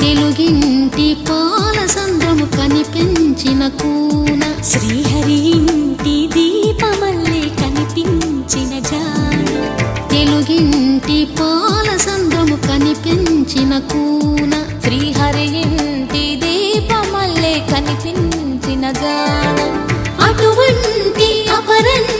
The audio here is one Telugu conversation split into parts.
తెలుగింటి పాల సంద్రము కనిపించిన కూన. శ్రీహరి ఇంటి దీపమల్లే కనిపించిన జాను. తెలుగింటి పాల సంద్రము కనిపించిన కూన. శ్రీహరి ఇంటి దీపమల్లే కనిపించిన గానం అటువంటి అపరంజి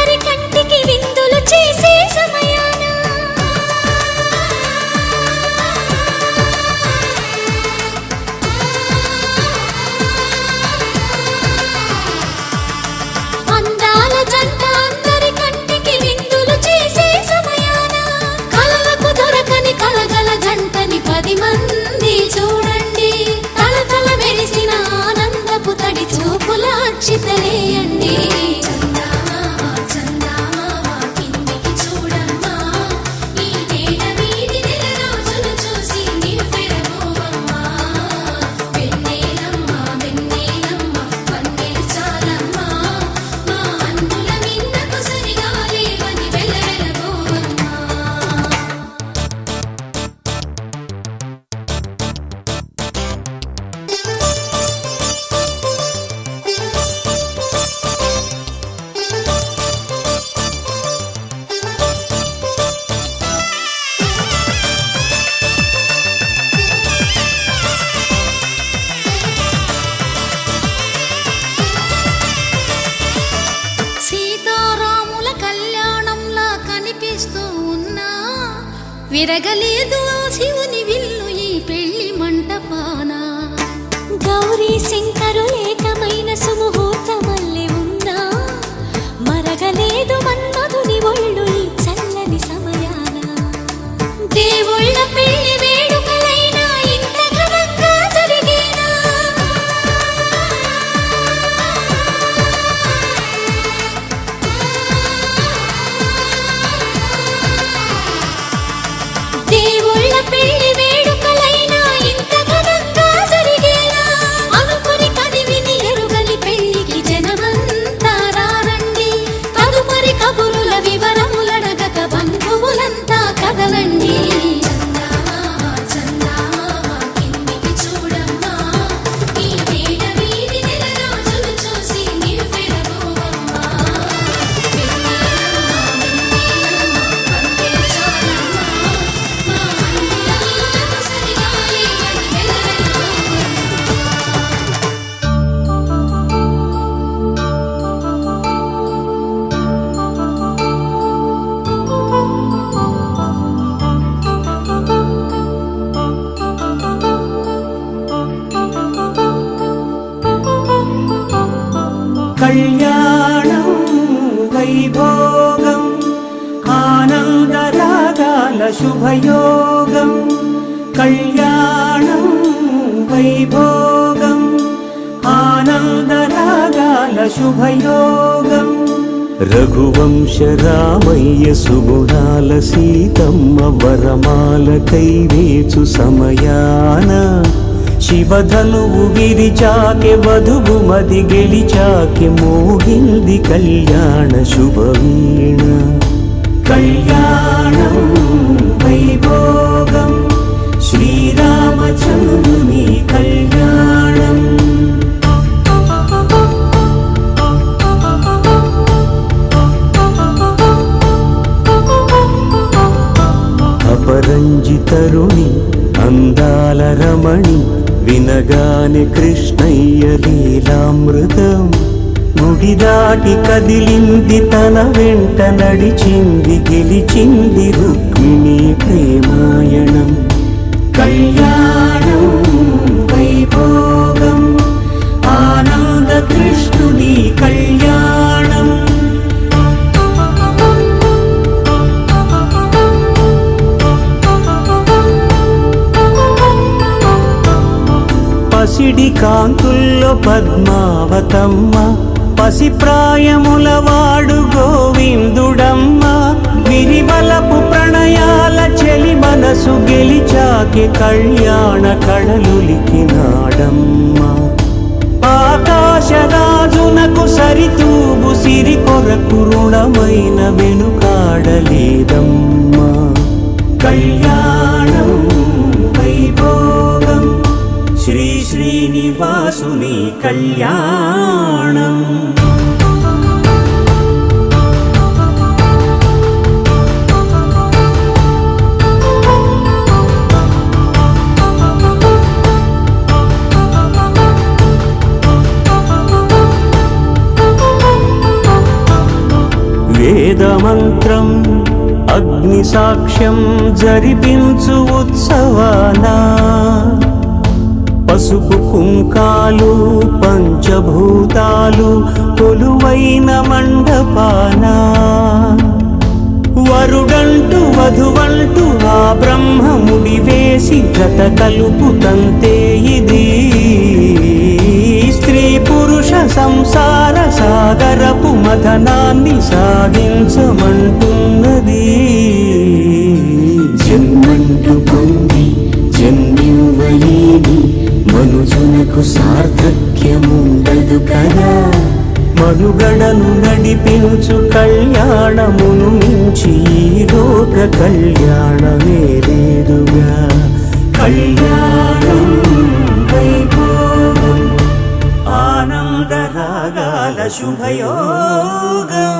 സാക്ഷി തെളിയണ്ട విరగలేదు శుభయోగం కళ్యాణం వైభోగం ఆనందరాగాల శుభయోగం. రఘువంశ రామయ్య సుగుణాల సీతమ్మ వరమాల కైవేచు సమయాన. శివధనువు విరిచాకె వధువు మది గెలిచాకె మోగింది కళ్యాణ శుభవీణ. కళ్యాణం భోగం. శ్రీరామచంద్రుని కళ్యాణం. అపరంజి తరుణి అందాల రమణి వినగాని కృష్ణయ్య లీలామృతం. గుడి దాటి కదిలింది తన వెంట నడిచింది గెలిచింది రుక్ కళ్యాణం వైభోగం ఆనంద కృష్ణుని కళ్యాణం. పసిడి కాంతుల్లో పద్మావతమ్మ పసి ప్రాయముల వాడు గోవిందుడమ్మ విరివలపు ప్రణయాల చెలి మనసు గెలిచాకే కళ్యాణ కళలులికినాడమ్మ ఆకాశరాజునకు సరితూగు సిరి కొరకు రుణమైన వెనుకాడలేదమ్మా. కళ్యాణం వైభోగం శ్రీ శ్రీనివాసుని కళ్యాణం అగ్ని సాక్ష్యం జరిపించు ఉత్సవానా. పసుపు కుంకాలు పంచభూతాలు కొలువైన మండపాన. వరుడంటూ వధువంటూ ఆ బ్రహ్మముడి వేసి గత కలుపుతంతే ఇది. స్త్రీ పురుష సంసార సాగరపు మథనాన్ని సాగించమంటున్నది. ఏమి మనుజునకు సార్థక్యముండదు కదా. మనుగడను నడిపించు కళ్యాణమును మించి లోక కళ్యాణమే లేదుగా కళ్యాణం వైభోగం ఆనందరాగాల శుభయోగం.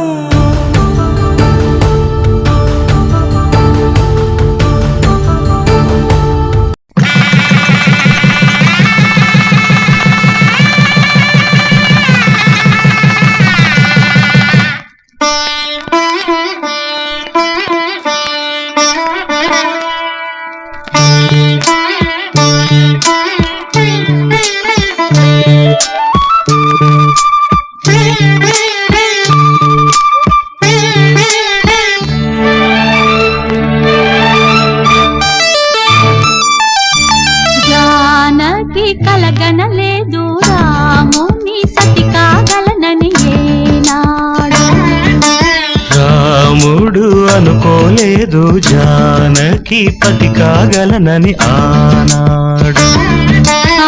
అనుకోలేదు జానకి పతి కాగలనని ఆనాడు.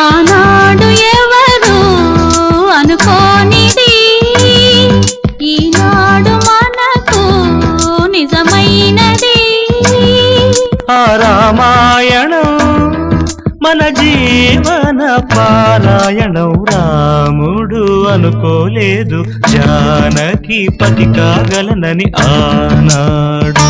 ఆనాడు ఎవరు అనుకోనిది? ఈనాడు మనకు నిజమైనది. ఆ రామాయణం మన జీవన పారాయణం రాముడు అనుకోలేదు. జానకి పతి కాగలనని ఆనాడు.